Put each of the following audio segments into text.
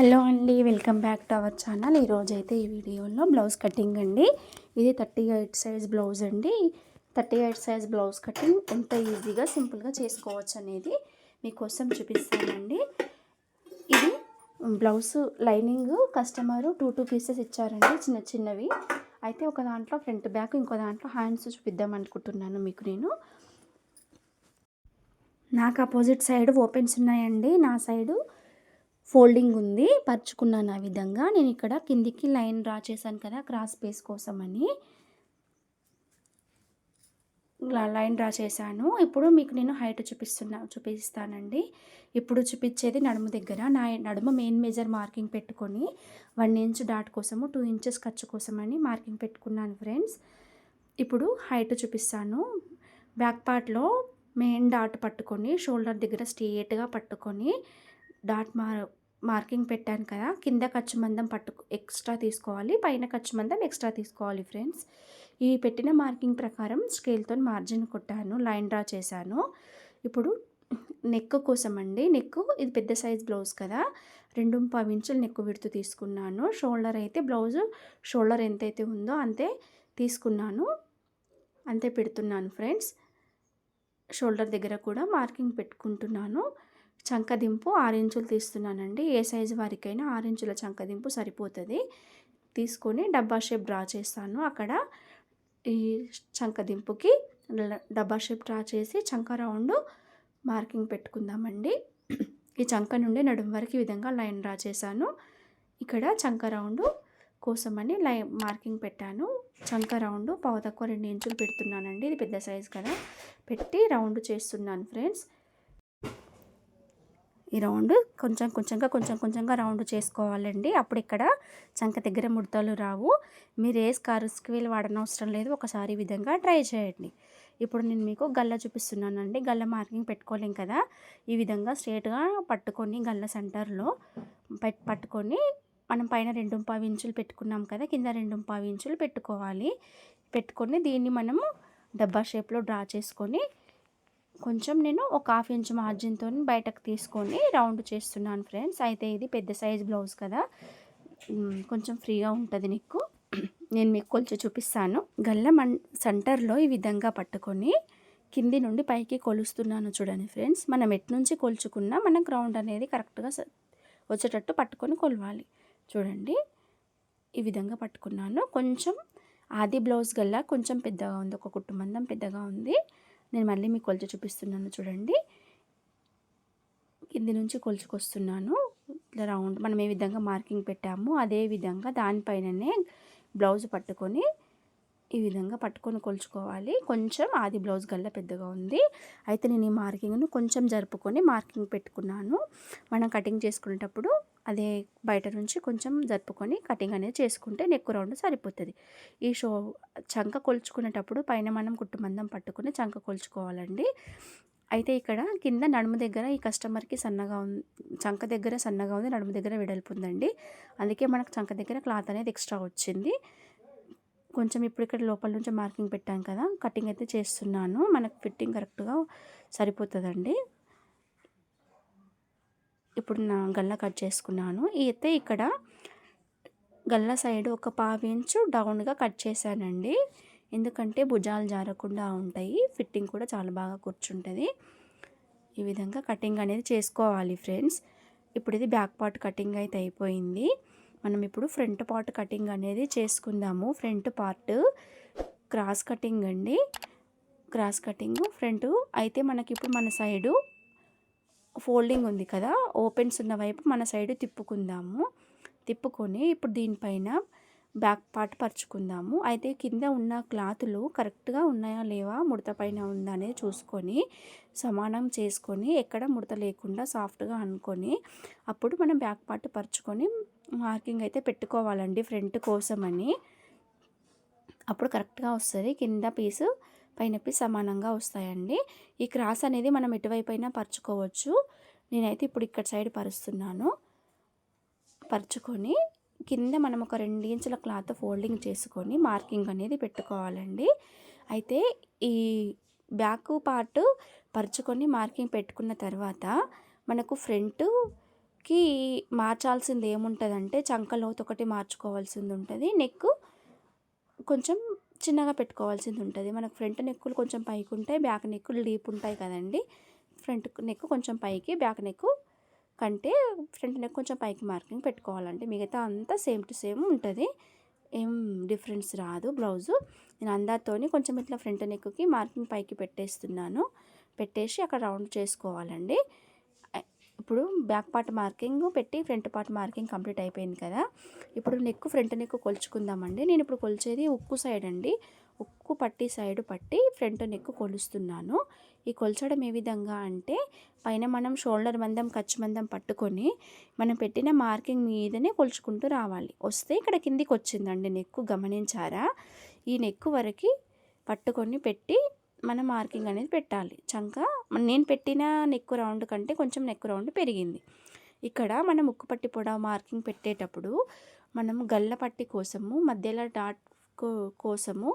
Hello అండి welcome back to our channel. ఈరోజు అయితే ఈ వీడియోలో బ్లౌజ్ కటింగ్ అండి. ఇది థర్టీ ఎయిట్ సైజ్ బ్లౌజ్ అండి. Thirty eight size blouse cutting ఎంత ఈజీగా సింపుల్గా చేసుకోవచ్చు అనేది మీకోసం చూపిస్తానండి. ఇది blouse lining customer two two pieces ఇచ్చారండి చిన్న చిన్నవి. అయితే ఒక దాంట్లో ఫ్రంట్ బ్యాక్ ఇంకో దాంట్లో హ్యాండ్స్ చూపిద్దాం అనుకుంటున్నాను మీకు నేను. నాకు అపోజిట్ సైడ్ ఓపెన్స్ ఉన్నాయండి. నా సైడు ఫోల్డింగ్ ఉంది. పరుచుకున్నాను ఆ విధంగా. నేను ఇక్కడ కిందికి లైన్ డ్రా చేశాను కదా క్రాస్ పీస్ కోసం అని లైన్ డ్రా చేశాను. ఇప్పుడు మీకు నేను హైట్ చూపిస్తున్నా చూపిస్తానండి. ఇప్పుడు చూపించేది నడుము దగ్గర. నా నడుము మెయిన్ మేజర్ మార్కింగ్ పెట్టుకొని వన్ ఇంచ్ డాట్ కోసము టూ ఇంచెస్ ఖర్చు కోసం అని మార్కింగ్ పెట్టుకున్నాను ఫ్రెండ్స్. ఇప్పుడు హైట్ చూపిస్తాను. బ్యాక్ పార్ట్లో మెయిన్ డాట్ పట్టుకొని షోల్డర్ దగ్గర స్ట్రేట్గా పట్టుకొని డాట్ మార్ మార్కింగ్ పెట్టాను కదా కింద ఖర్చు మందం పట్టు ఎక్స్ట్రా తీసుకోవాలి పైన ఖర్చు మందం ఎక్స్ట్రా తీసుకోవాలి ఫ్రెండ్స్. ఈ పెట్టిన మార్కింగ్ ప్రకారం స్కేల్తో మార్జిన్ కొట్టాను లైన్ డ్రా చేశాను. ఇప్పుడు నెక్ కోసం అండి నెక్ ఇది పెద్ద సైజ్ బ్లౌజ్ కదా రెండు పావు ఇంచులు నెక్ విడుతు తీసుకున్నాను. షోల్డర్ అయితే బ్లౌజ్ షోల్డర్ ఎంతైతే ఉందో అంతే తీసుకున్నాను. అంతే పెడుతున్నాను ఫ్రెండ్స్. షోల్డర్ దగ్గర కూడా మార్కింగ్ పెట్టుకుంటున్నాను. చంకదింపు ఆరు ఇంచులు తీస్తున్నానండి. ఏ సైజు వారికైనా ఆరు ఇంచుల చంకదింపు సరిపోతుంది. తీసుకొని డబ్బా షేప్ డ్రా చేస్తాను. అక్కడ ఈ చంకదింపుకి డబ్బా షేప్ డ్రా చేసి చంక రౌండ్ మార్కింగ్ పెట్టుకుందామండి. ఈ చంక నుండి నడుము వరకు ఈ విధంగా లైన్ డ్రా చేశాను. ఇక్కడ చంక రౌండ్ కోసమని లైన్ మార్కింగ్ పెట్టాను. చంక రౌండ్ పావు తక్కువ రెండు ఇంచులు పెడుతున్నానండి. ఇది పెద్ద సైజు కదా. పెట్టి రౌండ్ చేస్తున్నాను ఫ్రెండ్స్. ఈ రౌండ్ కొంచెం కొంచెంగా కొంచెం కొంచెంగా రౌండ్ చేసుకోవాలండి. అప్పుడు ఇక్కడ చంక దగ్గర ముడతలు రావు. మీరు ఏ స్కార్ స్క్వీల్ వాడనవసరం లేదు. ఒకసారి విధంగా ట్రై చేయండి. ఇప్పుడు నేను మీకు గల్ల చూపిస్తున్నానండి. గల్ల మార్కింగ్ పెట్టుకోలేం కదా? ఈ విధంగా స్ట్రేట్గా పట్టుకొని గల్ల సెంటర్లో పట్టుకొని మనం పైన రెండు పావు ఇంచులు పెట్టుకున్నాం కదా? కింద రెండు పావు ఇంచులు పెట్టుకోవాలి. పెట్టుకొని దీన్ని మనము డబ్బా షేప్లో డ్రా చేసుకొని కొంచెం నేను ఒక హాఫ్ ఇంచ్ మార్జిన్తో బయటకు తీసుకొని రౌండ్ చేస్తున్నాను ఫ్రెండ్స్ అయితే ఇది పెద్ద సైజ్ బ్లౌజ్ కదా. కొంచెం ఫ్రీగా ఉంటుంది నీకు. నేను మీకు కొలిచి చూపిస్తాను. గల్ల మన్ సెంటర్లో ఈ విధంగా పట్టుకొని కింది నుండి పైకి కొలుస్తున్నాను చూడండి ఫ్రెండ్స్ మనం ఎటు నుంచి కొలుచుకున్నా మన గ్రౌండ్ అనేది కరెక్ట్గా వచ్చేటట్టు పట్టుకొని కొలవాలి. చూడండి. ఈ విధంగా పట్టుకున్నాను. కొంచెం ఆది బ్లౌజ్ గల్లా కొంచెం పెద్దగా ఉంది. ఒక కుటుంబందం పెద్దగా ఉంది. నేను మళ్ళీ మీకు కొలిచి చూపిస్తున్నాను చూడండి. కింది నుంచి కొలుచుకొస్తున్నాను. ఇట్లా రౌండ్ మనం ఏ విధంగా మార్కింగ్ పెట్టామో అదే విధంగా దానిపైననే బ్లౌజ్ పట్టుకొని ఈ విధంగా పట్టుకొని కొలుచుకోవాలి. కొంచెం ఆది బ్లౌజ్ గల్ల పెద్దగా ఉంది. అయితే నేను ఈ మార్కింగ్ను కొంచెం జరుపుకొని మార్కింగ్ పెట్టుకున్నాను. మనం కటింగ్ చేసుకునేటప్పుడు అదే బయట నుంచి కొంచెం జరుపుకొని కటింగ్ అనేది చేసుకుంటే నెక్ రౌండ్ సరిపోతుంది. ఈ షో చంక కొలుచుకునేటప్పుడు పైన మనం కుట్టుమందం పట్టుకుని చంక కొలుచుకోవాలండి. అయితే ఇక్కడ కింద నడుము దగ్గర ఈ కస్టమర్కి సన్నగా ఉంది చంక దగ్గర సన్నగా ఉంది నడుము దగ్గర వెడల్పు ఉందండి అందుకే మనకు చంక దగ్గర క్లాత్ అనేది ఎక్స్ట్రా వచ్చింది. కొంచెం ఇప్పుడు ఇక్కడ లోపల నుంచి మార్కింగ్ పెట్టాం కదా కటింగ్ అయితే చేస్తున్నాను. మనకు ఫిట్టింగ్ కరెక్ట్గా సరిపోతుందండి. ఇప్పుడు నా గల్ల కట్ చేసుకున్నాను. అయితే ఇక్కడ గల్ల సైడ్ ఒక పావు ఇంచు డౌన్గా కట్ చేశానండి. ఎందుకంటే భుజాలు జారకుండా ఉంటాయి. ఫిట్టింగ్ కూడా చాలా బాగా కూర్చుంటుంది. ఈ విధంగా కటింగ్ అనేది చేసుకోవాలి ఫ్రెండ్స్. ఇప్పుడు ఇది బ్యాక్ పార్ట్ కటింగ్ అయితే అయిపోయింది. మనం ఇప్పుడు ఫ్రంట్ పార్ట్ కటింగ్ అనేది చేసుకుందాము. ఫ్రంట్ పార్ట్ క్రాస్ కటింగ్ అండి. క్రాస్ కటింగ్ ఫ్రంట్ అయితే మనకి ఇప్పుడు మన సైడు ఫోల్డింగ్ ఉంది కదా ఓపెన్స్ ఉన్న వైపు మన సైడ్ తిప్పుకుందాము. తిప్పుకొని ఇప్పుడు దీనిపైన బ్యాక్ పార్ట్ పరుచుకుందాము. అయితే కింద ఉన్న క్లాతులు కరెక్ట్గా ఉన్నాయా లేవా ముడత పైన ఉందా అనేది చూసుకొని సమానం చేసుకొని ఎక్కడ ముడత లేకుండా సాఫ్ట్గా అనుకొని అప్పుడు మనం బ్యాక్ పార్ట్ పరుచుకొని మార్కింగ్ అయితే పెట్టుకోవాలండి ఫ్రంట్ కోసమని. అప్పుడు కరెక్ట్గా వస్తుంది. కింద పీసు పైనొప్పి సమానంగా వస్తాయండి. ఈ క్రాస్ అనేది మనం ఎటువైపు అయినా పరుచుకోవచ్చు. నేనైతే ఇప్పుడు ఇక్కడ సైడ్ పరుస్తున్నాను. పరుచుకొని కింద మనం ఒక రెండు ఇంచుల క్లాత్ ఫోల్డింగ్ చేసుకొని మార్కింగ్ అనేది పెట్టుకోవాలండి. అయితే ఈ బ్యాక్ పార్ట్ పరుచుకొని మార్కింగ్ పెట్టుకున్న తర్వాత మనకు ఫ్రంట్కి మార్చాల్సింది ఏముంటుందంటే చంక ఒకటి మార్చుకోవాల్సింది ఉంటుంది. నెక్ కొంచెం చిన్నగా పెట్టుకోవాల్సింది ఉంటుంది మనకు ఫ్రంట్ నెక్కులు కొంచెం పైకి ఉంటాయి బ్యాక్ నెక్కులు డీప్ ఉంటాయి కదండి. ఫ్రంట్ నెక్ కొంచెం పైకి బ్యాక్ నెక్ కంటే ఫ్రంట్ నెక్ కొంచెం పైకి మార్కింగ్ పెట్టుకోవాలండి. మిగతా అంతా సేమ్ టు సేమ్ ఉంటుంది. ఏం డిఫరెన్స్ రాదు బ్లౌజు. నేను అందాతోని కొంచెం ఇట్లా ఫ్రంట్ నెక్కి మార్కింగ్ పైకి పెట్టేస్తున్నాను. పెట్టేసి అక్కడ రౌండ్ చేసుకోవాలండి. ఇప్పుడు బ్యాక్ పార్ట్ మార్కింగ్ పెట్టి ఫ్రంట్ పార్ట్ మార్కింగ్ కంప్లీట్ అయిపోయింది కదా. ఇప్పుడు నెక్ ఫ్రంట్ నెక్ కొలుచుకుందామండి. నేను ఇప్పుడు కొలిచేది ఉక్కు సైడ్ అండి. ఉక్కు పట్టి సైడ్ పట్టి ఫ్రంట్ నెక్ కొలుస్తున్నాను. ఈ కొలచడం ఏ విధంగా అంటే పైన మనం షోల్డర్ మందం ఖర్చు మందం పట్టుకొని మనం పెట్టిన మార్కింగ్ మీదనే కొలుచుకుంటూ రావాలి. వస్తే ఇక్కడ కిందికి వచ్చిందండి నెక్కు గమనించారా? ఈ నెక్కు వరకు పట్టుకొని పెట్టి మన మార్కింగ్ అనేది పెట్టాలి. చంక నేను పెట్టిన నెక్కు రౌండ్ కంటే కొంచెం నెక్కు రౌండ్ పెరిగింది. ఇక్కడ మనం ముక్కు పట్టి పొడవు మార్కింగ్ పెట్టేటప్పుడు మనం గల్ల పట్టి కోసము మధ్యలో డాట్ కోసము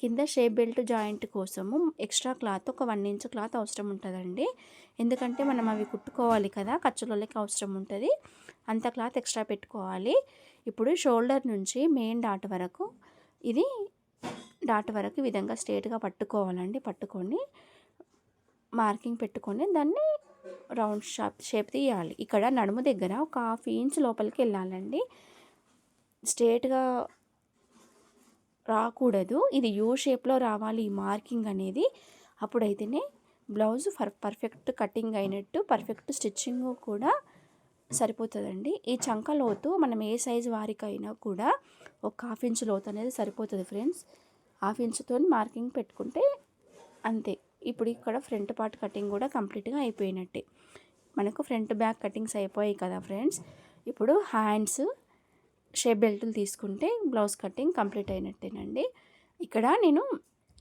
కింద షేప్ బెల్ట్ జాయింట్ కోసము ఎక్స్ట్రా క్లాత్ ఒక వన్ ఇంచ్ క్లాత్ అవసరం ఉంటుందండి. ఎందుకంటే మనం అవి కుట్టుకోవాలి కదా ఖర్చులకి అవసరం ఉంటుంది. అంత క్లాత్ ఎక్స్ట్రా పెట్టుకోవాలి. ఇప్పుడు షోల్డర్ నుంచి మెయిన్ డాట్ వరకు ఇది డాట్ వరకు విధంగా స్ట్రేట్గా పట్టుకోవాలండి. పట్టుకొని మార్కింగ్ పెట్టుకొని దాన్ని రౌండ్ షాప్ షేప్ తీయాలి. ఇక్కడ నడుము దగ్గర ఒక హాఫ్ ఇంచ్ లోపలికి వెళ్ళాలండి. స్ట్రేట్గా రాకూడదు. ఇది యూ షేప్లో రావాలి ఈ మార్కింగ్ అనేది. అప్పుడైతేనే బ్లౌజ్ ఫర్ పర్ఫెక్ట్ కటింగ్ అయినట్టు పర్ఫెక్ట్ స్టిచ్చింగ్ కూడా సరిపోతుందండి. ఈ చంక లోతు మనం ఏ సైజు వారికైనా కూడా ఒక హాఫ్ ఇంచ్ లోతు అనేది సరిపోతుంది ఫ్రెండ్స్. హాఫ్ ఇంచ్తో మార్కింగ్ పెట్టుకుంటే అంతే. ఇప్పుడు ఇక్కడ ఫ్రంట్ పార్ట్ కటింగ్ కూడా కంప్లీట్గా అయిపోయినట్టే. మనకు ఫ్రంట్ బ్యాక్ కటింగ్స్ అయిపోయాయి కదా ఫ్రెండ్స్. ఇప్పుడు హ్యాండ్స్ షేప్ బెల్టులు తీసుకుంటే బ్లౌజ్ కటింగ్ కంప్లీట్ అయినట్టేనండి. ఇక్కడ నేను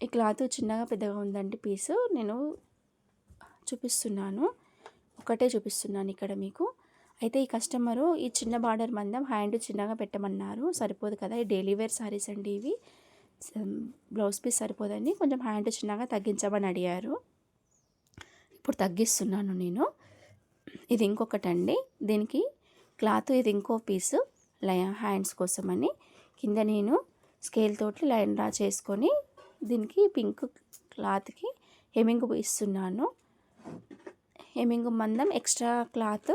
ఈ క్లాత్ చిన్నగా పెద్దగా ఉందండి పీసు నేను చూపిస్తున్నాను. ఒకటే చూపిస్తున్నాను ఇక్కడ మీకు. అయితే ఈ కస్టమరు ఈ చిన్న బార్డర్ మందం హ్యాండ్ చిన్నగా పెట్టమన్నారు. సరిపోదు కదా ఈ డైలీ వేర్ సారీస్ అండి ఇవి. బ్లౌజ్ పీస్ సరిపోదండి. కొంచెం హ్యాండ్ చిన్నగా తగ్గించమని అడిగారు. ఇప్పుడు తగ్గిస్తున్నాను నేను. ఇది ఇంకొకటి అండి దీనికి క్లాత్ ఇది ఇంకో పీసు లయ హ్యాండ్స్ కోసమని. కింద నేను స్కేల్ తోటి లైన్ డ్రా చేసుకొని దీనికి పింక్ క్లాత్కి హెమింగ్ ఇస్తున్నాను. హెమింగ్ మందం ఎక్స్ట్రా క్లాత్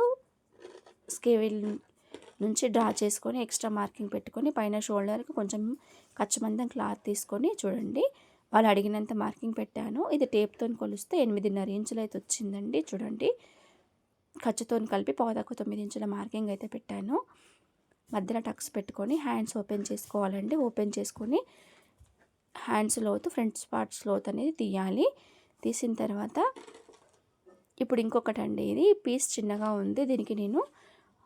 స్కేల్ నుంచి డ్రా చేసుకొని ఎక్స్ట్రా మార్కింగ్ పెట్టుకొని పైన షోల్డర్కి కొంచెం ఖర్చు క్లాత్ తీసుకొని చూడండి. వాళ్ళు అడిగినంత మార్కింగ్ పెట్టాను. ఇది టేప్తో కొలిస్తే ఎనిమిదిన్నర ఇంచులు అయితే వచ్చిందండి. చూడండి. ఖర్చుతో కలిపి పావుదాకు తొమ్మిది ఇంచుల మార్కింగ్ అయితే పెట్టాను. మధ్యలో టక్స్ పెట్టుకొని హ్యాండ్స్ ఓపెన్ చేసుకోవాలండి. ఓపెన్ చేసుకొని హ్యాండ్స్ లోతు ఫ్రంట్ పార్ట్స్ లోతు అనేది తీయాలి. తీసిన తర్వాత ఇప్పుడు ఇంకొకటి అండి ఇది. పీస్ చిన్నగా ఉంది. దీనికి నేను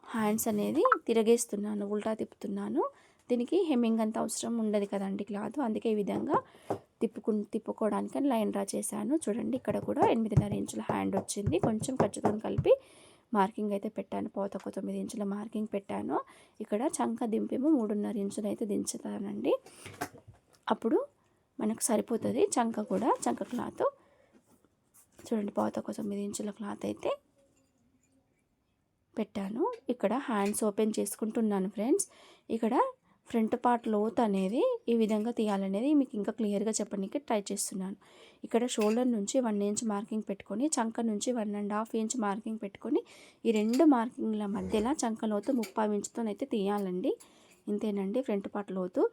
హ్యాండ్స్ అనేది తిరగేస్తున్నాను. ఉల్టా తిప్పుతున్నాను. దీనికి హెమ్మింగ్ అంత అవసరం ఉండదు కదండి క్లాత్. అందుకే ఈ విధంగా తిప్పుకు తిప్పుకోవడానికి లైన్ డ్రా చేశాను. చూడండి ఇక్కడ కూడా ఎనిమిదిన్నర ఇంచుల హ్యాండ్ వచ్చింది. కొంచెం ఖర్చుతో కలిపి మార్కింగ్ అయితే పెట్టాను. పోతకు తొమ్మిది ఇంచుల మార్కింగ్ పెట్టాను. ఇక్కడ చంక దింపేమో మూడున్నర ఇంచులు అయితే దించుతానండి. అప్పుడు మనకు సరిపోతుంది చంక కూడా చంక క్లాత్. చూడండి పోతకు తొమ్మిది ఇంచుల క్లాత్ అయితే పెట్టాను. ఇక్కడ హ్యాండ్స్ ఓపెన్ చేసుకుంటున్నాను ఫ్రెండ్స్. ఇక్కడ ఫ్రంట్ పార్ట్ లోత్ అనేది ఈ విధంగా తీయాలనేది మీకు ఇంకా క్లియర్గా చెప్పడానికి ట్రై చేస్తున్నాను. ఇక్కడ షోల్డర్ నుంచి వన్ ఇంచ్ మార్కింగ్ పెట్టుకొని చంక నుంచి one and half inch marking పెట్టుకొని ఈ రెండు మార్కింగ్ల మధ్యలో చంక లోతు ముప్పై ఇంచుతోనైతే తీయాలండి. ఇంతేనండి ఫ్రంట్ పార్ట్ లోతు.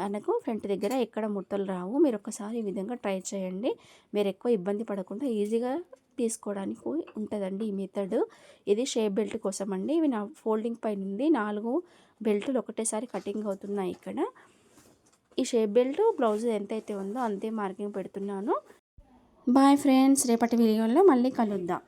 మనకు ఫ్రంట్ దగ్గర ఎక్కడ ముట్టలు రావు. మీరు ఒకసారి ఈ విధంగా ట్రై చేయండి. మీరు ఎక్కువ ఇబ్బంది పడకుండా ఈజీగా తీసుకోవడానికి ఉంటుందండి ఈ మెథడ్. ఇది షేప్ బెల్ట్ కోసం అండి ఇవి నా ఫోల్డింగ్ పైన ఉంది నాలుగు బెల్టులు ఒకటేసారి కటింగ్ అవుతున్నాయి ఇక్కడ. ఈ షేప్ బెల్ట్ బ్లౌజ్ ఎంతైతే ఉందో అంతే మార్కింగ్ పెడుతున్నాను. బాయ్ ఫ్రెండ్స్ రేపటి వీడియోలో మళ్ళీ కలుద్దాం.